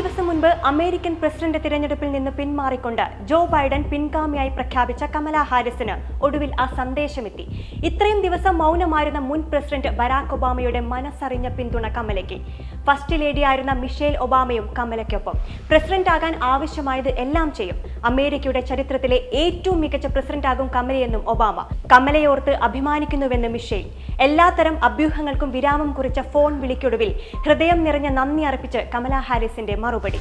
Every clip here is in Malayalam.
ദിവസം മുൻപ് അമേരിക്കൻ പ്രസിഡന്റ് തിരഞ്ഞെടുപ്പിൽ നിന്ന് പിന്മാറിക്കൊണ്ട് ജോ ബൈഡൻ പിൻഗാമിയായി പ്രഖ്യാപിച്ച കമല ഹാരിസിന് ഒടുവിൽ ആ സന്ദേശമെത്തി. ഇത്രയും ദിവസം മൗനമായിരുന്ന മുൻ പ്രസിഡന്റ് ബരാക് ഒബാമയുടെ മനസ്സറിഞ്ഞ പിന്തുണ കമലയ്ക്ക്. ഫസ്റ്റ് ലേഡിയായിരുന്ന മിഷേൽ ഒബാമയും കമലയ്ക്കൊപ്പം. പ്രസിഡന്റ് ആകാൻ ആവശ്യമായത് എല്ലാം ചെയ്യും. അമേരിക്കയുടെ ചരിത്രത്തിലെ ഏറ്റവും മികച്ച പ്രസിഡന്റാകും കമലയെന്നും ഒബാമ. കമലയോർത്ത് അഭിമാനിക്കുന്നുവെന്ന് മിഷേൽ. എല്ലാത്തരം അഭ്യൂഹങ്ങൾക്കും വിരാമം കുറിച്ച ഫോൺ വിളിക്കൊടുവിൽ ഹൃദയം നിറഞ്ഞ നന്ദി അർപ്പിച്ച് കമലാ ഹാരിസിന്റെ മറുപടി.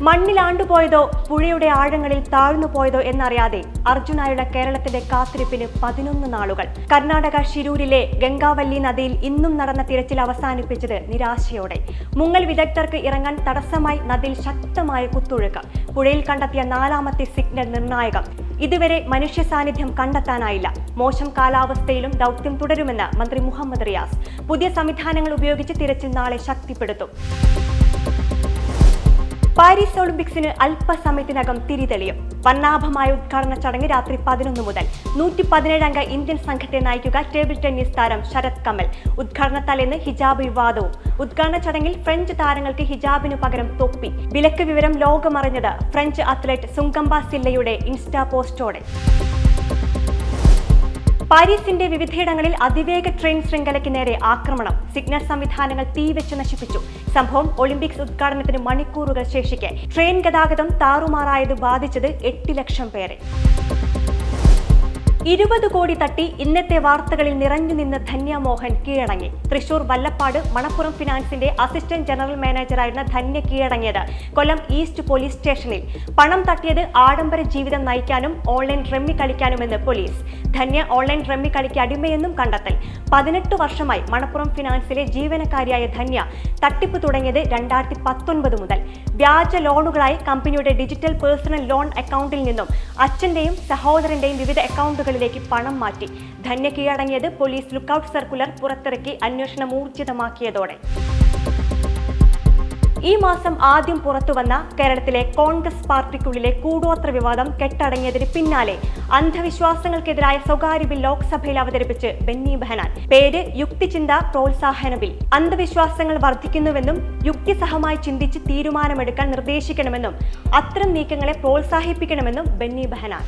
മണ്ണിലാണ്ടുപോയതോ പുഴയുടെ ആഴങ്ങളിൽ താഴ്ന്നു പോയതോ എന്നറിയാതെ അർജുനായുള്ള കേരളത്തിന്റെ കാത്തിരിപ്പിന് പതിനൊന്ന് നാളുകൾ. കർണാടക ഷിരൂരിലെ ഗംഗാവല്ലി നദിയിൽ ഇന്നും നടന്ന തിരച്ചിൽ അവസാനിപ്പിച്ചത് നിരാശയോടെ. മുങ്ങൽ വിദഗ്ധർക്ക് ഇറങ്ങാൻ തടസ്സമായി നദിയിൽ ശക്തമായ കുത്തൊഴുക്ക്. പുഴയിൽ കണ്ടെത്തിയ നാലാമത്തെ സിഗ്നൽ നിർണായകം. ഇതുവരെ മനുഷ്യ സാന്നിധ്യം കണ്ടെത്താനായില്ല. മോശം കാലാവസ്ഥയിലും ദൗത്യം തുടരുമെന്ന് മന്ത്രി മുഹമ്മദ് റിയാസ്. പുതിയ സംവിധാനങ്ങൾ ഉപയോഗിച്ച് തിരച്ചിൽ നാളെ ശക്തിപ്പെടുത്തും. പാരീസ് ഒളിമ്പിക്സിന് അല്പസമയത്തിനകം തിരിതെളിയും. വർണാഭമായ ഉദ്ഘാടന ചടങ്ങ് രാത്രി പതിനൊന്ന് മുതൽ നൂറ്റി പതിനേഴംഗ ഇന്ത്യൻ സംഘത്തെ നയിക്കുക ടേബിൾ ടെന്നീസ് താരം ശരത് കമൽ. ഉദ്ഘാടന തലേന്ന് ഹിജാബ് വിവാദവും. ഉദ്ഘാടന ചടങ്ങിൽ ഫ്രഞ്ച് താരങ്ങൾക്ക് ഹിജാബിനു പകരം തൊപ്പി. വിലക്ക് വിവരം ലോകമറിഞ്ഞത് ഫ്രഞ്ച് അത്ലറ്റ് സുങ്കമ്പ സില്ലയുടെ ഇൻസ്റ്റാ പോസ്റ്റോടെ. പാരീസിന്റെ വിവിധയിടങ്ങളിൽ അതിവേഗ ട്രെയിൻ ശൃംഖലയ്ക്ക് നേരെ ആക്രമണം. സിഗ്നൽ സംവിധാനങ്ങൾ തീവെച്ച് നശിപ്പിച്ചു. സംഭവം ഒളിമ്പിക്സ് ഉദ്ഘാടനത്തിന് മണിക്കൂറുകൾ ശേഷിക്കെ. ട്രെയിൻ ഗതാഗതം താറുമാറായത് ബാധിച്ചത് എട്ട് ലക്ഷം പേരെ. ഇരുപത് കോടി തട്ടി ഇന്നത്തെ വാർത്തകളിൽ നിറഞ്ഞു നിന്ന് ധന്യ മോഹൻ കീഴടങ്ങി. തൃശൂർ വല്ലപ്പാട് മണപ്പുറം ഫിനാൻസിന്റെ അസിസ്റ്റന്റ് ജനറൽ മാനേജറായിരുന്ന ധന്യ കീഴടങ്ങിയത് കൊല്ലം ഈസ്റ്റ് പോലീസ് സ്റ്റേഷനിൽ. പണം തട്ടിയത് ആഡംബര ജീവിതം നയിക്കാനും ഓൺലൈൻ റമ്മി കളിക്കാനുമെന്ന് പോലീസ്. ധന്യ ഓൺലൈൻ റമ്മി കളിക്ക് അടിമയെന്നും കണ്ടെത്തൽ. പതിനെട്ട് വർഷമായി മണപ്പുറം ഫിനാൻസിലെ ജീവനക്കാരിയായ ധന്യ തട്ടിപ്പ് തുടങ്ങിയത് രണ്ടായിരത്തി പത്തൊൻപത് മുതൽ. വ്യാജ ലോണുകളായി കമ്പനിയുടെ ഡിജിറ്റൽ പേഴ്സണൽ ലോൺ അക്കൗണ്ടിൽ നിന്നും അച്ഛന്റെയും സഹോദരന്റെയും വിവിധ അക്കൗണ്ടുകളിലേക്ക് പണം മാറ്റി. ധന്യ കീഴടങ്ങിയത് പോലീസ് ലുക്കൌട്ട് സർക്കുലർ പുറത്തിറക്കി അന്വേഷണം ഊർജിതമാക്കിയതോടെ. ഈ മാസം ആദ്യം പുറത്തുവന്ന കേരളത്തിലെ കോൺഗ്രസ് പാർട്ടിക്കുള്ളിലെ കൂടോത്ര വിവാദം കെട്ടടങ്ങിയതിന് പിന്നാലെ അന്ധവിശ്വാസങ്ങൾക്കെതിരായ സ്വകാര്യ ബിൽ ലോക്സഭയിൽ അവതരിപ്പിച്ച് ബെന്നി ബെഹനാൻ. പേര് യുക്തിചിന്ത പ്രോത്സാഹന ബിൽ. അന്ധവിശ്വാസങ്ങൾ വർദ്ധിക്കുന്നുവെന്നും യുക്തിസഹമായി ചിന്തിച്ച് തീരുമാനമെടുക്കാൻ നിർദ്ദേശിക്കണമെന്നും അത്തരം നീക്കങ്ങളെ പ്രോത്സാഹിപ്പിക്കണമെന്നും ബെന്നി ബെഹനാൻ.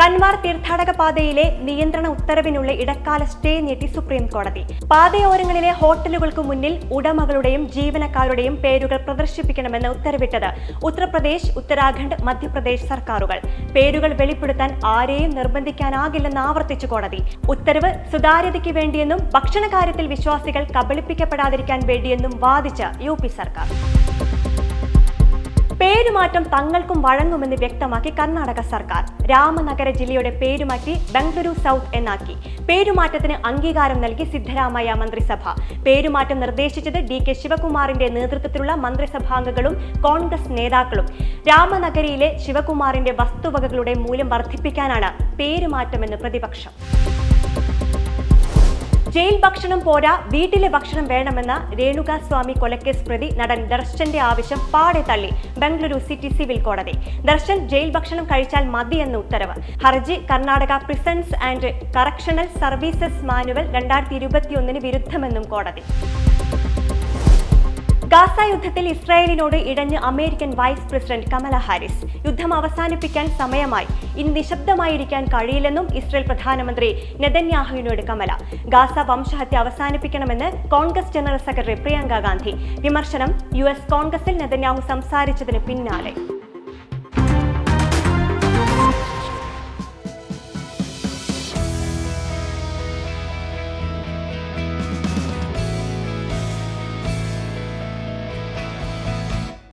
കൻവാർ തീർത്ഥാടക പാതയിലെ നിയന്ത്രണ ഉത്തരവിനുള്ള ഇടക്കാല സ്റ്റേ നീട്ടി സുപ്രീം കോടതി. പാതയോരങ്ങളിലെ ഹോട്ടലുകൾക്ക് മുന്നിൽ ഉടമകളുടെയും ജീവനക്കാരുടെയും പേരുകൾ പ്രദർശിപ്പിക്കണമെന്ന് ഉത്തരവിട്ടത് ഉത്തർപ്രദേശ് ഉത്തരാഖണ്ഡ് മധ്യപ്രദേശ് സർക്കാരുകൾ. പേരുകൾ വെളിപ്പെടുത്താൻ ആരെയും നിർബന്ധിക്കാനാകില്ലെന്ന് ആവർത്തിച്ചു കോടതി. ഉത്തരവ് സുതാര്യതയ്ക്ക് വേണ്ടിയെന്നും ഭക്ഷണകാര്യത്തിൽ വിശ്വാസികൾ കബളിപ്പിക്കപ്പെടാതിരിക്കാൻ വേണ്ടിയെന്നും വാദിച്ച യു സർക്കാർ. പേരുമാറ്റം തങ്ങൾക്കും വഴങ്ങുമെന്ന് വ്യക്തമാക്കി കർണാടക സർക്കാർ. രാമനഗര ജില്ലയുടെ പേരുമാറ്റി ബംഗളൂരു സൗത്ത് എന്നാക്കി. പേരുമാറ്റത്തിന് അംഗീകാരം നൽകി സിദ്ധരാമയ്യ മന്ത്രിസഭ. പേരുമാറ്റം നിർദ്ദേശിച്ചത് ഡി കെ ശിവകുമാറിന്റെ നേതൃത്വത്തിലുള്ള മന്ത്രിസഭാംഗങ്ങളും കോൺഗ്രസ് നേതാക്കളും. രാമനഗരിയിലെ ശിവകുമാറിന്റെ വസ്തുവകകളുടെ മൂല്യം വർദ്ധിപ്പിക്കാനാണ് പേരുമാറ്റമെന്ന് പ്രതിപക്ഷം. ജയിൽ ഭക്ഷണം പോരാ വീട്ടിലെ ഭക്ഷണം വേണമെന്ന രേണുകാസ്വാമി കൊലക്കേസ് പ്രതി നടൻ ദർശന്റെ ആവശ്യം പാടെ തള്ളി ബംഗളൂരു സിറ്റി സിവിൽ കോടതി. ദർശൻ ജയിൽ ഭക്ഷണം കഴിച്ചാൽ മതി എന്ന ഉത്തരവ്. ഹർജി Karnataka prisons and correctional services manual രണ്ടായിരത്തി ഇരുപത്തിയൊന്നിന് വിരുദ്ധമെന്നും കോടതി. യുദ്ധത്തിൽ ഇസ്രായേലിനോട് ഇടഞ്ഞ് American vice president Kamala Harris. യുദ്ധം അവസാനിപ്പിക്കാൻ സമയമായി. ഇനി നിശബ്ദമായിരിക്കാൻ കഴിയില്ലെന്നും ഇസ്രായേൽ പ്രധാനമന്ത്രി നെതന്യാഹുവിനോട് കമല. ഗാസ വംശഹത്യ അവസാനിപ്പിക്കണമെന്ന് Congress general secretary Priyanka Gandhi. വിമർശനം യു എസ് കോൺഗ്രസിൽ നെതന്യാഹു സംസാരിച്ചതിന് പിന്നാലെ.